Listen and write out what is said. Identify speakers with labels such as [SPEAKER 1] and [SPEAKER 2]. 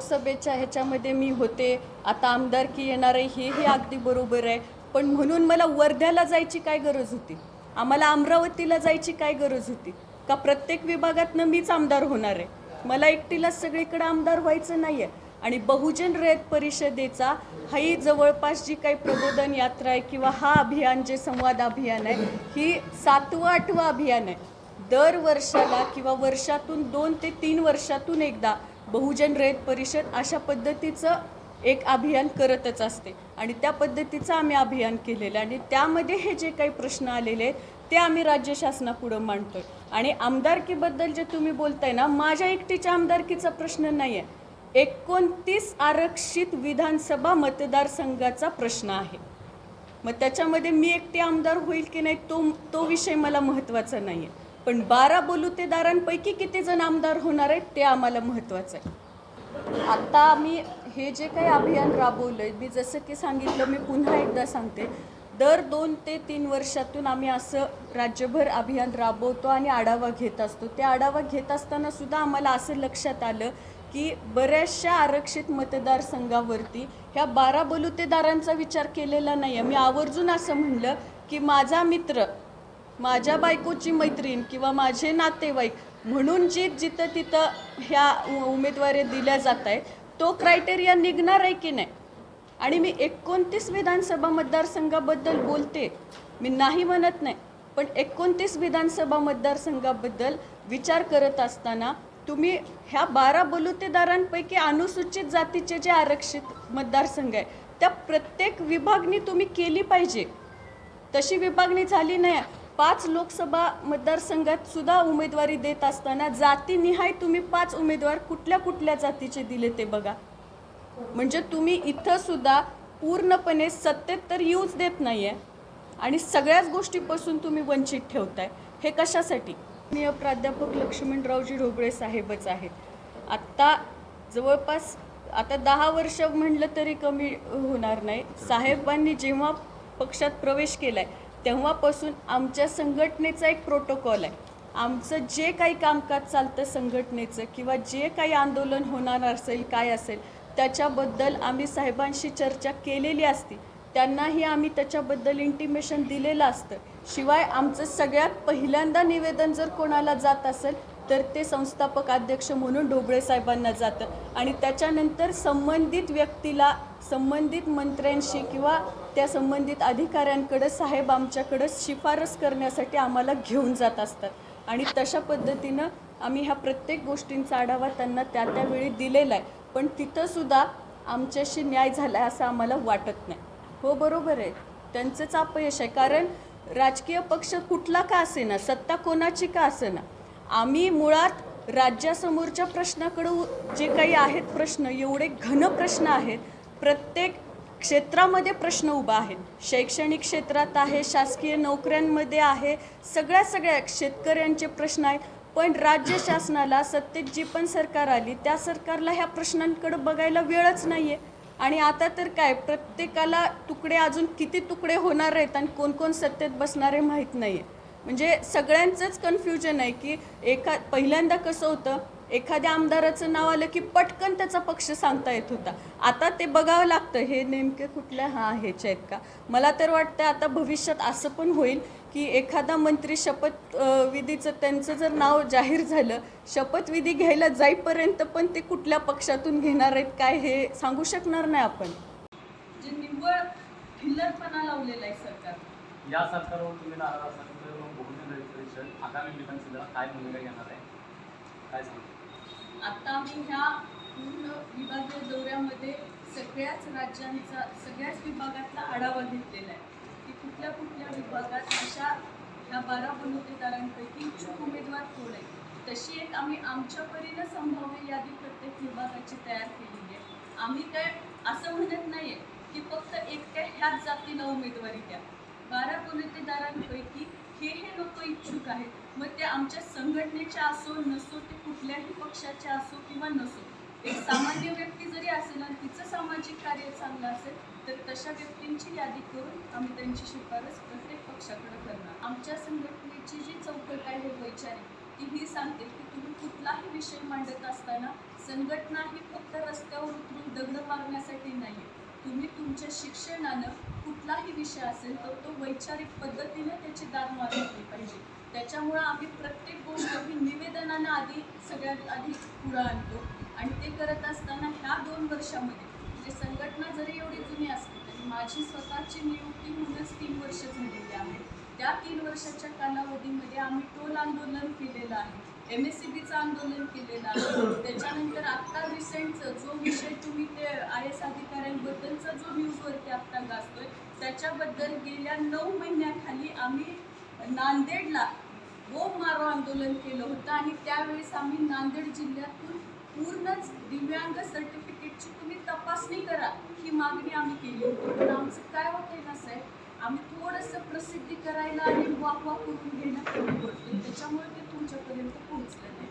[SPEAKER 1] लोकसभेच्या ह्याच्यामध्ये मी होते. आता आमदारकी येणार आहे हेही अगदी बरोबर आहे. पण म्हणून मला वर्ध्याला जायची काय गरज होती? आम्हाला अमरावतीला जायची काय गरज होती? का प्रत्येक विभागातनं मीच आमदार होणार आहे? मला एकटीलाच सगळीकडे आमदार व्हायचं नाही आहे आणि बहुजन रयत परिषदेचा ही जवळपास जी काही प्रबोधन यात्रा आहे किंवा हा अभियान जे संवाद अभियान आहे ही सातवं आठवं अभियान आहे. दर वर्षाला किंवा वर्षातून दोन ते तीन वर्षातून एकदा बहुजन रयत परिषद अशा पद्धतीचं एक अभियान करतच असते. आणि त्या पद्धतीचं आम्ही अभियान केलेलं आहे. आणि त्यामध्ये हे जे काही प्रश्न आलेले आहेत ते आम्ही राज्य शासनापुढं मांडतोय. आणि आमदारकीबद्दल जे तुम्ही बोलताय ना माझ्या एकटीच्या आमदारकीचा प्रश्न नाही आहे एकोणतीस आरक्षित विधानसभा मतदारसंघाचा प्रश्न आहे. मग त्याच्यामध्ये मी एकटी आमदार होईल की नाही तो तो विषय मला महत्त्वाचा नाही आहे पण बारा बलुतेदारांपैकी किती जण आमदार होणार आहेत ते आम्हाला महत्त्वाचं आहे. आत्ता आम्ही हे जे काही अभियान राबवलं आहे मी जसं की सांगितलं मी पुन्हा एकदा सांगते. दर दोन ते तीन वर्षातून आम्ही असं राज्यभर अभियान राबवतो आणि आढावा घेत असतो. त्या आढावा घेत असताना सुद्धा आम्हाला असं लक्षात आलं की बऱ्याचशा आरक्षित मतदारसंघावरती ह्या बारा बलुतेदारांचा विचार केलेला नाही आहे मी आवर्जून असं म्हणलं की माझा मित्र माझ्या बायकोची मैत्रीण किंवा माझे नातेवाईक म्हणून जी जिथं तिथं ह्या उमेदवारी दिल्या जात आहे तो क्रायटेरिया निघणार आहे की नाही? आणि मी एकोणतीस विधानसभा मतदारसंघाबद्दल बोलते मी नाही म्हणत नाही पण एकोणतीस विधानसभा मतदारसंघाबद्दल विचार करत असताना तुम्ही ह्या बारा बलुतेदारांपैकी अनुसूचित जातीचे जे आरक्षित मतदारसंघ आहे त्या प्रत्येक विभागणी तुम्ही केली पाहिजे. तशी विभागणी झाली नाही. पाच लोकसभा मतदारसंघात सुद्धा उमेदवारी देत असताना जातीनिहाय तुम्ही पाच उमेदवार कुठल्या कुठल्या जातीचे दिले ते बघा. म्हणजे तुम्ही इथं सुद्धा पूर्णपणे सत्तेत तर यूज देत नाही आहे आणि सगळ्याच गोष्टीपासून तुम्ही वंचित ठेवताय. हे कशासाठी? मी प्राध्यापक लक्ष्मणरावजी ढोबळे साहेबच आहेत. आत्ता जवळपास आता दहा वर्ष म्हणलं तरी कमी होणार नाही. साहेबांनी जेव्हा पक्षात प्रवेश केला आहे तेव्हापासून आमच्या संघटनेचा एक प्रोटोकॉल आहे. आमचं जे काही कामकाज चालतं संघटनेचं किंवा जे काही आंदोलन होणार असेल काय असेल त्याच्याबद्दल आम्ही साहेबांशी चर्चा केलेली असती. त्यांनाही आम्ही त्याच्याबद्दल इंटिमेशन दिलेलं असतं. शिवाय आमचं सगळ्यात पहिल्यांदा निवेदन जर कोणाला जात असेल तर ते संस्थापक अध्यक्ष म्हणून ढोबळे साहेबांना जातं. आणि त्याच्यानंतर संबंधित व्यक्तीला संबंधित मंत्र्यांशी किंवा त्या संबंधित अधिकाऱ्यांकडं साहेब आमच्याकडं शिफारस करण्यासाठी आम्हाला घेऊन जात असतात. आणि तशा पद्धतीनं आम्ही ह्या प्रत्येक गोष्टींचा आढावा त्यांना त्या त्यावेळी दिलेला आहे. पण तिथंसुद्धा आमच्याशी न्याय झाला आहे असं आम्हाला वाटत नाही. हो बरोबर आहे. त्यांचंच अपयश आहे. कारण राजकीय पक्ष कुठला का असेना? सत्ता कोणाची का असेना? आम्ही मुळात राज्यासमोरच्या प्रश्नाकडं जे काही आहेत प्रश्न एवढे घन प्रश्न आहेत प्रत्येक क्षेत्रामध्ये प्रश्न उभा आहेत शैक्षणिक क्षेत्रात आहे शासकीय नोकऱ्यांमध्ये आहे सगळ्या सगळ्या शेतकऱ्यांचे प्रश्न आहेत. पण राज्य शासनाला सत्तेत जी पण सरकार आली त्या सरकारला ह्या प्रश्नांकडे बघायला वेळच नाही आहे आणि आता तर काय प्रत्येकाला तुकडे अजून किती तुकडे होणार आहेत आणि कोण कोण सत्तेत बसणारे माहीत नाही आहे म्हणजे सगळ्यांचंच कन्फ्युजन आहे की एका पहिल्यांदा कसं होतं एखाद्या आमदाराचं नाव आलं की पटकन त्याचा पक्ष सांगता येत होता. आता ते बघावं लागतं हे नेमके कुठल्या हा ह्याचे आहेत का? मला तर वाटतं आता भविष्यात असं पण होईल की एखादा मंत्री शपथ विधीचं त्यांचं जर नाव जाहीर झालं शपथविधी घ्यायला जाईपर्यंत पण ते कुठल्या पक्षातून घेणार आहेत काय हे सांगू शकणार नाही आपण. जे निव्वळ लावलेला आहे सरकार.
[SPEAKER 2] या सरकारवर तुम्ही नाराज असाल तर बहुजन आगामी विधानसभेला काय भूमिका घेणार आहे? काय सांगता
[SPEAKER 1] आता आम्ही ह्या पूर्ण विभागीय दौऱ्यामध्ये सगळ्याच राज्यांचा सगळ्याच विभागातला आढावा घेतलेला आहे. की कुठल्या कुठल्या विभागात अशा ह्या बारा बनवतेदारांपैकी इच्छुक उमेदवार कोण आहे तशी एक आम्ही आमच्या परीनं संभाव्य यादी प्रत्येक विभागाची तयार केलेली आहे. आम्ही काय असं म्हणत नाहीये की फक्त एकट्या ह्याच जातीला उमेदवारी द्या. बारा बनवतेदारांपैकी हे हे लोक इच्छुक आहेत. मग ते आमच्या संघटनेच्या असो नसो ते कुठल्याही पक्षाचे असो किंवा नसो एक सामान्य व्यक्ती जरी असेल आणि तिचं सामाजिक कार्य चांगलं असेल तर तशा व्यक्तींची यादी करून आम्ही त्यांची शिफारस प्रत्येक पक्षाकडे करणार. आमच्या संघटनेची जी चौकट आहे वैचारिक ती ही सांगते की तुम्ही कुठलाही विषय मांडत असताना संघटना ही फक्त रस्त्यावर उतरून दगड मारण्यासाठी नाही तुम्ही तुमच्या शिक्षणानं कुठलाही विषय असेल तर तो वैचारिक पद्धतीने त्याची दाद मारली पाहिजे. त्याच्यामुळं आम्ही प्रत्येक गोष्ट ही निवेदनानं आधी सगळ्यात आधी पुढं आणतो. आणि ते करत असताना ह्या दोन वर्षामध्ये म्हणजे संघटना जरी एवढी जुनी असली तरी माझी स्वतःची नियुक्ती म्हणूनच तीन वर्ष झालेली आहे. त्या तीन वर्षाच्या कालावधीमध्ये आम्ही आंदोलन केलेलं आहे. एम एस सी बीचं आंदोलन केलेलं आहे. त्याच्यानंतर आत्ता रिसेंटचं जो विषय तुम्ही ते आय एस अधिकाऱ्यांबद्दलचा जो न्यूजवरती आत्ता गाजतोय त्याच्याबद्दल गेल्या नऊ महिन्याखाली आम्ही नांदेडला बोंब मारो आंदोलन केलं होतं आणि त्यावेळेस आम्ही नांदेड जिल्ह्यातून पूर्णच दिव्यांग सर्टिफिकेटची तुम्ही तपासणी करा ही मागणी आम्ही केली होती. पण आमचं काय होतंय ना साहेब आम्ही थोडंसं प्रसिद्धी करायला आणि वापवा करून घेणं कमी त्याच्यामुळे ते तुमच्यापर्यंत पोहोचलं नाही.